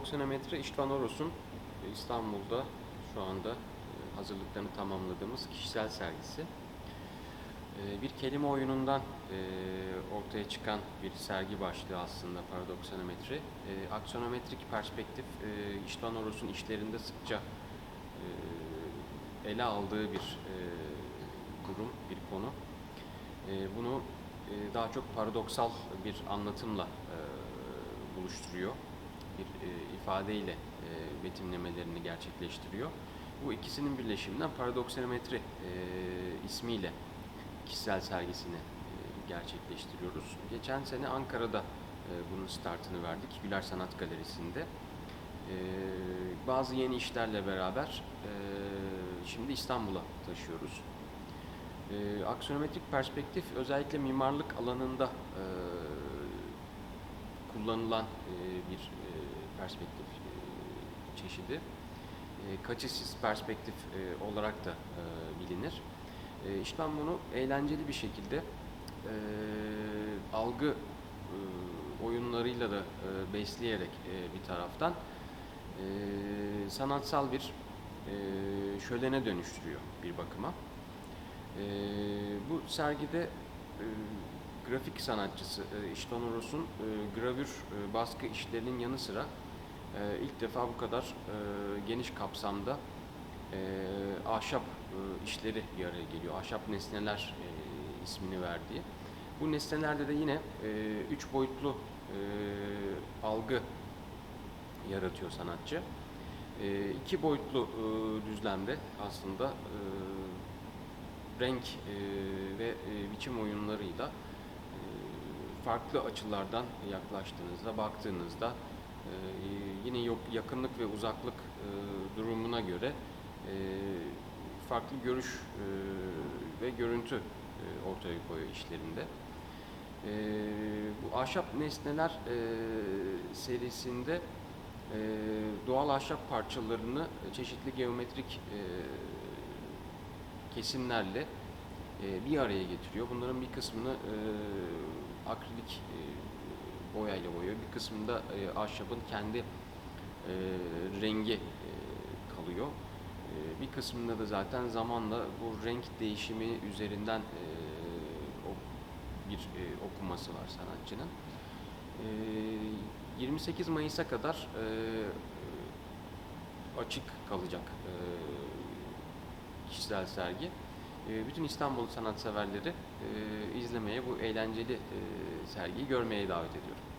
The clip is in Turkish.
90 metre İşvan Oros'un e, İstanbul'da şu anda e, hazırlıklarını tamamladığımız kişisel sergisi. E, Bir kelime oyunundan ortaya çıkan bir sergi başlığı aslında Paradoksanometre. E, Aksonometrik perspektif İşvan Oros'un işlerinde sıkça ele aldığı bir durum, bir konu. Bunu daha çok paradoksal bir anlatımla buluşturuyor. Bir ifadeyle e, betimlemelerini gerçekleştiriyor. Bu ikisinin birleşiminden paradoksanometri e, ismiyle kişisel sergisini e, gerçekleştiriyoruz. Geçen sene Ankara'da e, bunun startını verdik Güler Sanat Galerisi'nde. E, bazı yeni işlerle beraber e, şimdi İstanbul'a taşıyoruz. E, aksonometrik perspektif özellikle mimarlık alanında e, kullanılan e, bir e, perspektif e, çeşidi. E, Kaçışsız perspektif e, olarak da bilinir. İşte ben bunu eğlenceli bir şekilde algı oyunlarıyla da besleyerek bir taraftan sanatsal bir şölene dönüştürüyor bir bakıma. Bu sergide grafik sanatçısı İşton Oros'un gravür baskı işlerinin yanı sıra e, ilk defa bu kadar e, geniş kapsamda e, ahşap e, işleri bir araya geliyor. Ahşap nesneler e, ismini verdiği. Bu nesnelerde de yine e, üç boyutlu e, algı yaratıyor sanatçı. E, iki boyutlu e, düzlemde aslında e, renk e, ve e, biçim oyunlarıyla e, farklı açılardan yaklaştığınızda, baktığınızda yine yok, yakınlık ve uzaklık e, durumuna göre e, farklı görüş e, ve görüntü ortaya koyuyor işlerinde. Bu ahşap nesneler serisinde doğal ahşap parçalarını çeşitli geometrik kesimlerle bir araya getiriyor. Bunların bir kısmını akrilik boyayla boyuyor. Bir kısmında e, ahşabın kendi e, rengi e, kalıyor. E, bir kısmında da zaten zamanla bu renk değişimi üzerinden e, o bir e, okuması var sanatçının. E, 28 Mayıs'a kadar e, açık kalacak e, kişisel sergi. E, Bütün İstanbul sanatseverleri e, izlemeye, bu eğlenceli e, sergiyi görmeye davet ediyorum.